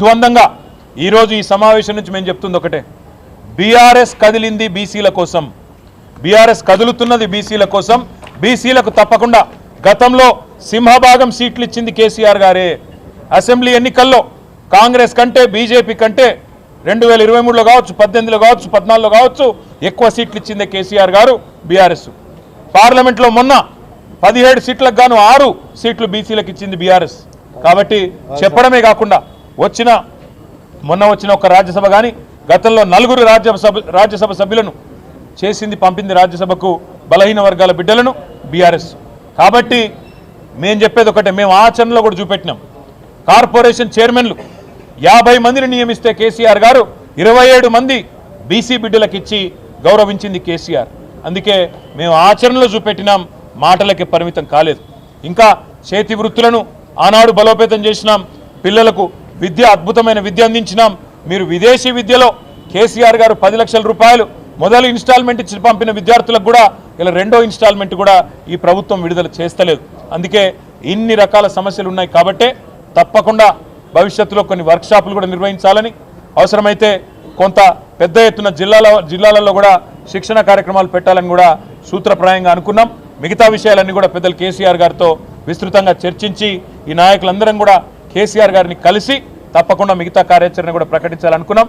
ద్వందంగా ఈరోజు ఈ సమావేశం నుంచి మేము చెప్తుంది ఒకటే. బీఆర్ఎస్ కదిలింది బీసీల కోసం. బీఆర్ఎస్ కదులుతున్నది బీసీల కోసం. బీసీలకు తప్పకుండా గతంలో సింహభాగం సీట్లు ఇచ్చింది కేసీఆర్ గారే. అసెంబ్లీ ఎన్నికల్లో కాంగ్రెస్ కంటే బీజేపీ కంటే రెండు వేల ఇరవై మూడులో కావచ్చు పద్దెనిమిదిలో కావచ్చు పద్నాలుగులో కావచ్చు ఎక్కువ సీట్లు ఇచ్చింది కేసీఆర్ గారు బీఆర్ఎస్. పార్లమెంట్లో మొన్న పదిహేడు సీట్లకు గాను ఆరు సీట్లు బీసీలకు ఇచ్చింది బీఆర్ఎస్. కాబట్టి చెప్పడమే కాకుండా వచ్చిన మొన్న వచ్చిన ఒక రాజ్యసభ కానీ గతంలో నలుగురు రాజ్యసభ రాజ్యసభ సభ్యులను చేసింది పంపింది రాజ్యసభకు బలహీన వర్గాల బిడ్డలను బీఆర్ఎస్. కాబట్టి మేము చెప్పేది ఒకటే మేము ఆచరణలో కూడా చూపెట్టినాం. కార్పొరేషన్ చైర్మన్లు యాభై మందిని నియమిస్తే కేసీఆర్ గారు ఇరవై ఏడు మంది బీసీ బిడ్డలకు ఇచ్చి గౌరవించింది కేసీఆర్. అందుకే మేము ఆచరణలో చూపెట్టినాం మాటలకి పరిమితం కాలేదు. ఇంకా చేతి వృత్తులను ఆనాడు బలోపేతం చేసినాం పిల్లలకు విద్య అద్భుతమైన విద్య అందించినాం. మీరు విదేశీ విద్యలో కేసీఆర్ గారు పది లక్షల రూపాయలు మొదలు ఇన్స్టాల్మెంట్ ఇచ్చి పంపిన విద్యార్థులకు కూడా ఇలా రెండో ఇన్స్టాల్మెంట్ కూడా ఈ ప్రభుత్వం విడుదల చేస్తలేదు. అందుకే ఇన్ని రకాల సమస్యలు ఉన్నాయి కాబట్టే తప్పకుండా భవిష్యత్తులో కొన్ని వర్క్షాపులు కూడా నిర్వహించాలని అవసరమైతే కొంత పెద్ద ఎత్తున జిల్లాల జిల్లాలలో కూడా శిక్షణ కార్యక్రమాలు పెట్టాలని కూడా సూత్రప్రాయంగా అనుకున్నాం. మిగతా విషయాలన్నీ కూడా పెద్దలు కేసీఆర్ గారితో విస్తృతంగా చర్చించి ఈ నాయకులందరం కూడా కేసీఆర్ గారిని కలిసి తప్పకుండా మిగతా కార్యాచరణ కూడా ప్రకటించాలనుకున్నాం.